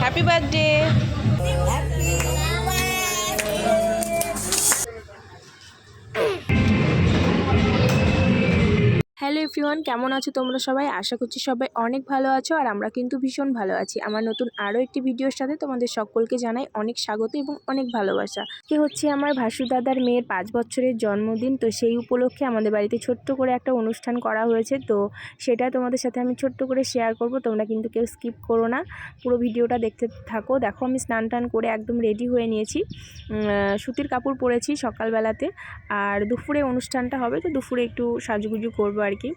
Happy birthday hello everyone, কেমন আছো তোমরা সবাই? আশা করছি সবাই অনেক ভালো আছো আর আমরা কিন্তু ভীষণ ভালো আছি। আমার নতুন আরও একটি ভিডিওর সাথে তোমাদের সকলকে জানাই অনেক স্বাগত এবং অনেক ভালোবাসা। কি হচ্ছে আমার ভাসু দাদার মেয়ের পাঁচ বছরের জন্মদিন। তো সেই উপলক্ষে আমাদের বাড়িতে ছোট্ট করে একটা অনুষ্ঠান করা হয়েছে। তো সেটা তোমাদের সাথে আমি ছোট্ট করে শেয়ার করব। তোমরা কিন্তু কেউ স্কিপ করো না। পুরো ভিডিওটা দেখতে থাকো। দেখো, আমি স্নান টান করে একদম রেডি হয়ে নিয়েছি। সুতির কাপড় পরেছি সকালবেলাতে। আর দুপুরে অনুষ্ঠানটা হবে। তো দুপুরে একটু সাজুগুজু করব কি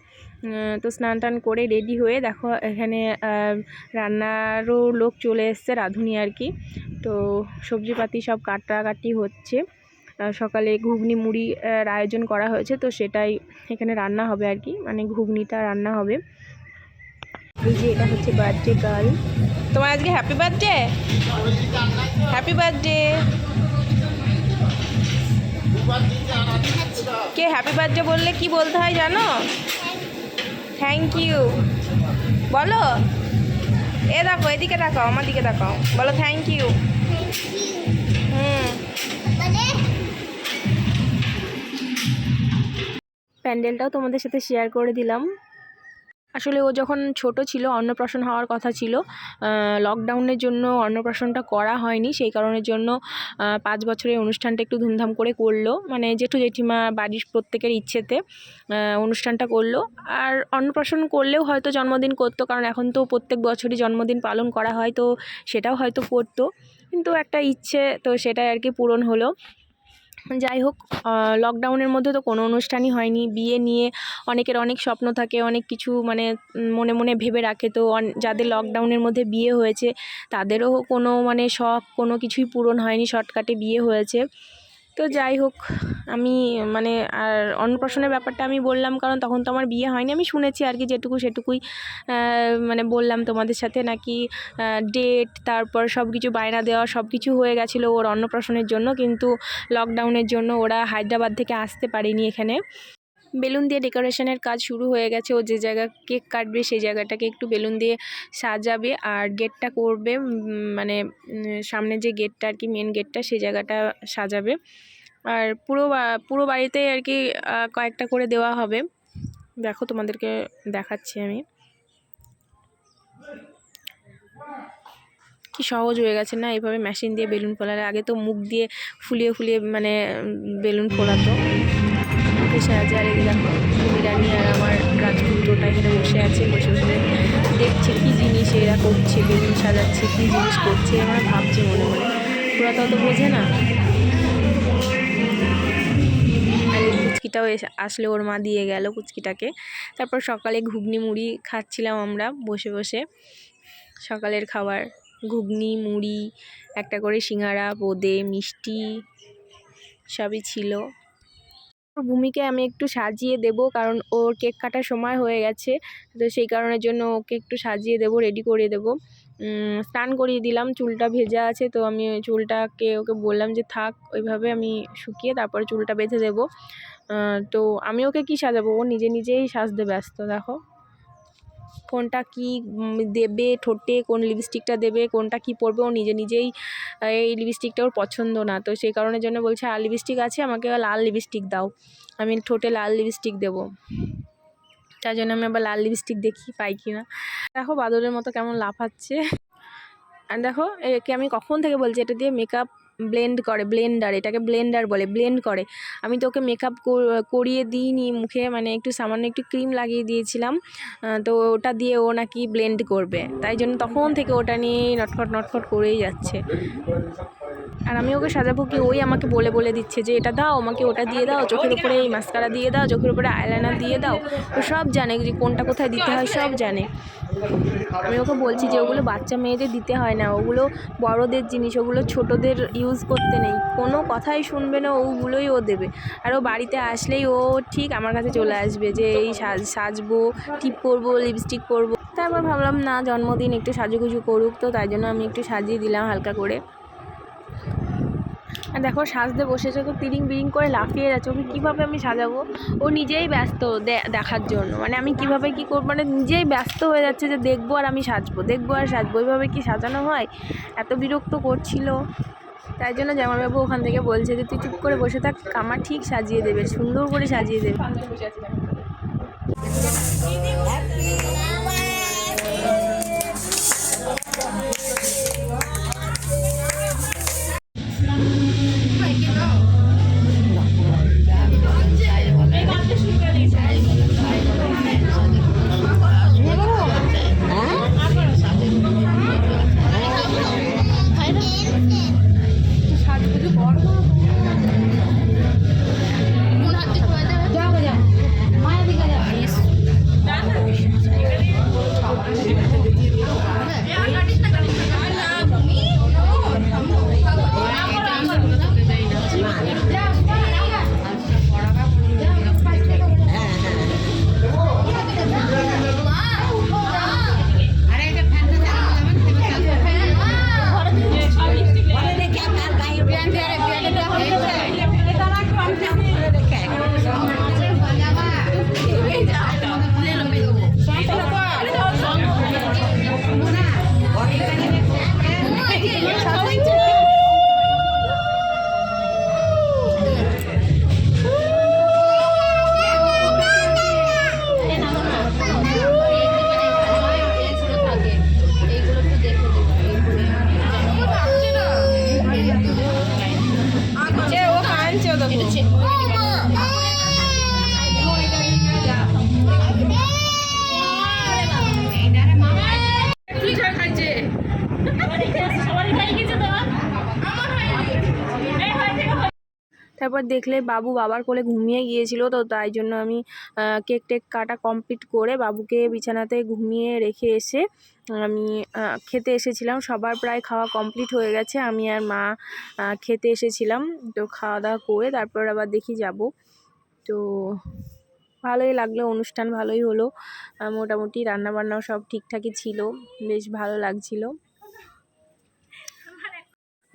তো স্নান টান করে রেডি হয়ে দেখো এখানে রান্নারও লোক চলে এসছে রাঁধুনি আর কি তো সবজিপাতি সব কাটাকাটি হচ্ছে। সকালে ঘুগনি মুড়ি আহ, আয়োজন করা হয়েছে তো সেটাই এখানে রান্না হবে আর কি মানে ঘুগনিটা রান্না হবে। এই এটা হচ্ছে বার্থডে গার্ল তোমার আজকে হ্যাপি বার্থডে হ্যাপি বার্থডে কে হ্যাপি বার্থডে বললে কি বলতে হয় জানো? থ্যাংক ইউ বলো। এ দেখো, এদিকে তাকাও, আমার দিকে তাকাও। বলো থ্যাংক ইউ হুম। প্যান্ডেলটাও তোমাদের সাথে শেয়ার করে দিলাম। আসলে ও যখন ছোট ছিল, অন্নপ্রাশন হওয়ার কথা ছিল লকডাউনের জন্য অন্নপ্রাশনটা করা হয়নি। সেই কারণের জন্য পাঁচ বছরের অনুষ্ঠানটা একটু ধুমধাম করে করল। মানে জেঠু জেঠিমা, বাড়ির প্রত্যেকের ইচ্ছেতে অনুষ্ঠানটা করল। আর অন্নপ্রাশন করলেও হয়তো জন্মদিন করতো, কারণ এখন তো প্রত্যেক বছরই জন্মদিন পালন করা হয়, তো সেটাও হয়তো করতো। কিন্তু একটা ইচ্ছে, তো সেটাই আর কি পূরণ হলো। যাই হোক লকডাউনের মধ্যে তো কোনো অনুষ্ঠানই হয়নি। বিয়ে নিয়ে অনেকের অনেক স্বপ্ন থাকে, অনেক কিছু মানে মনে মনে ভেবে রাখে। তো যাদের লকডাউনের মধ্যে বিয়ে হয়েছে, তাদেরও কোনো মানে শখ, কোনো কিছুই পূরণ হয়নি। শর্টকাটে বিয়ে হয়েছে। তো যাই হোক, আমি মানে আর অন্নপ্রাশনের ব্যাপারটা আমি বললাম, কারণ তখন তো আমার বিয়ে হয়নি। আমি শুনেছি আর কি যেটুকু সেটুকুই মানে বললাম তোমাদের সাথে নাকি ডেট তারপর সব কিছু বায়না দেওয়া সব কিছু হয়ে গেছিল ওর অন্নপ্রাশনের জন্য। কিন্তু লকডাউনের জন্য ওরা হায়দ্রাবাদ থেকে আসতে পারেনি এখানে। বেলুন দিয়ে ডেকোরেশনের কাজ শুরু হয়ে গেছে। ও যে জায়গা কেক কাটবে, সেই জায়গাটাকে একটু বেলুন দিয়ে সাজাবে আর গেটটা করবে মানে সামনে যে গেটটা আর কি মেন গেটটা, সেই জায়গাটা সাজাবে। আর পুরো পুরো বাড়িতে আর কি কয়েকটা করে দেওয়া হবে। দেখো তোমাদেরকে দেখাচ্ছি আমি। কি সহজ হয়ে গেছে না, এইভাবে মেশিন দিয়ে বেলুন ফোলালে। আগে তো মুখ দিয়ে ফুলিয়ে ফুলিয়ে মানে বেলুন ফোলাতো। বসে আছে আর এই দেখো, বিরিয়ানি আর আমার রাজপুত্রটা এখানে বসে আছে, বসে বসে দেখছে কী জিনিস এরা করছে, বেলুন সাজাচ্ছে, কী জিনিস করছে আমরা ভাবছি মনে মনে। পুরা তো অত বোঝে না। কুচকিটাও এসে, আসলে ওর মা দিয়ে গেল কুচকিটাকে। তারপর সকালে ঘুগনি মুড়ি খাচ্ছিলাম আমরা, বসে বসে। সকালের খাবার, ঘুগনি, মুড়ি, একটা করে সিঙ্গারা, বোঁদে, মিষ্টি, সবই ছিল। ওর ভূমিকে আমি একটু সাজিয়ে দেব, কারণ ওর কেক কাটার সময় হয়ে গেছে। তো সেই কারণের জন্য ওকে একটু সাজিয়ে দেব রেডি করে দেব। স্নান করিয়ে দিলাম, চুলটা ভেজা আছে, তো আমি চুলটাকে ওকে বললাম যে, থাক, ওইভাবে আমি শুকিয়ে তারপরে চুলটা বেঁধে দেব। তো আমি ওকে কি সাজাবো? ও নিজে নিজেই সাজতে ব্যস্ত, দেখো। কোনটা কি দেবে ঠোঁটে, কোন লিপস্টিকটা দেবে, কোনটা কি পরবে, ও নিজে নিজেই এই লিপস্টিকটা ওর পছন্দ না। তো সেই কারণের জন্য বলছে, আর লিপস্টিক আছে, আমাকে লাল লিপস্টিক দাও। আমি ঠোঁটে লাল লিপস্টিক দেবো। তার জন্য আমি আবার লাল লিপস্টিক দেখি, পাই কি না। দেখো, বাদরের মতো কেমন লাফাচ্ছে। আর দেখো, একে আমি কখন থেকে বলছি, এটা দিয়ে মেকআপ ব্লেন্ড করে ব্লেন্ডার এটাকে ব্লেন্ডার বলে ব্লেন্ড করে। আমি তো ওকে মেকআপ করিয়ে দিইনি মুখে মানে একটু সামান্য একটু ক্রিম লাগিয়ে দিয়েছিলাম। তো ওটা দিয়ে ও নাকি ব্লেন্ড করবে। তাই জন্য তখন থেকে ওটা নিয়ে নটখট নটখট করেই যাচ্ছে। আর আমি ওকে সাজাবো কি, ওই আমাকে বলে বলে দিচ্ছে যে, এটা দাও, আমাকে ওটা দিয়ে দাও, চোখের উপরে এই মাস্কারা দিয়ে দাও, চোখের উপরে আইলাইনার দিয়ে দাও। ও সব জানে যে কোনটা কোথায় দিতে হয়, সব জানে। আমি ওকে বলছি যে ওগুলো বাচ্চা মেয়েদের দিতে হয় না, ওগুলো বড়দের জিনিস, ওগুলো ছোটদের ইউজ করতে নেই। কোনো কথাই শুনবে না, ওগুলোই ও দেবে। আর ও বাড়িতে আসলেই ও ঠিক আমার কাছে চলে আসবে যে এই সাজ, সাজবো টিপ করব লিপস্টিক পরবো। তারপর ভাবলাম, না, জন্মদিন একটু সাজুগুজু করুক তো, তাই জন্য আমি একটু সাজিয়ে দিলাম হালকা করে। দেখো সাজতে বসেছে তো তিরিং বিরিং করে লাফিয়ে যাচ্ছে। ওকে কীভাবে আমি সাজাবো? ও নিজেই ব্যস্ত দে- দেখার জন্য। মানে আমি কীভাবে কি করব? মানে নিজেই ব্যস্ত হয়ে যাচ্ছে যে দেখব আর আমি সাজবো দেখব আর সাজবো। ওইভাবে কি সাজানো হয়? এত বিরক্ত করছিল। তাই জন্য জামাইবাবু ওখান থেকে বলছে যে তুই চুপ করে বসে থাক কামা ঠিক সাজিয়ে দেবে সুন্দর করে সাজিয়ে দেবে। তারপর দেখলে বাবু বাবার কোলে ঘুমিয়ে গিয়েছিল, তো তাই জন্য আমি কেক টেক কাটা কমপ্লিট করে বাবুকে বিছানাতে ঘুমিয়ে রেখে এসে, আমি খেতে এসেছিলাম। সবার প্রায় খাওয়া কমপ্লিট হয়ে গেছে। আমি আর মা খেতে এসেছিলাম। তো খাওয়া দাওয়া করে তারপর আবার দেখি যাব। তো ভালোই লাগল, অনুষ্ঠান ভালোই হলো। মোটামুটি রান্নাবান্নাও সব ঠিকঠাকই ছিল। বেশ ভালো লাগছিল।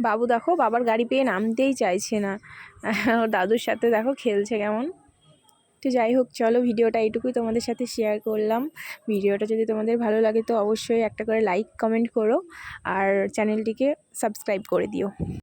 বাবু দেখো বাবার গাড়ি পেয়ে নামতেই চাইছে না। ওর দাদুর সাথে দেখো খেলছে কেমন। তো যাই হোক, চলো ভিডিওটা এইটুকুই তোমাদের সাথে শেয়ার করলাম। ভিডিওটা যদি তোমাদের ভালো লাগে তো অবশ্যই একটা করে লাইক কমেন্ট করো। আর চ্যানেলটিকে সাবস্ক্রাইব করে দিও।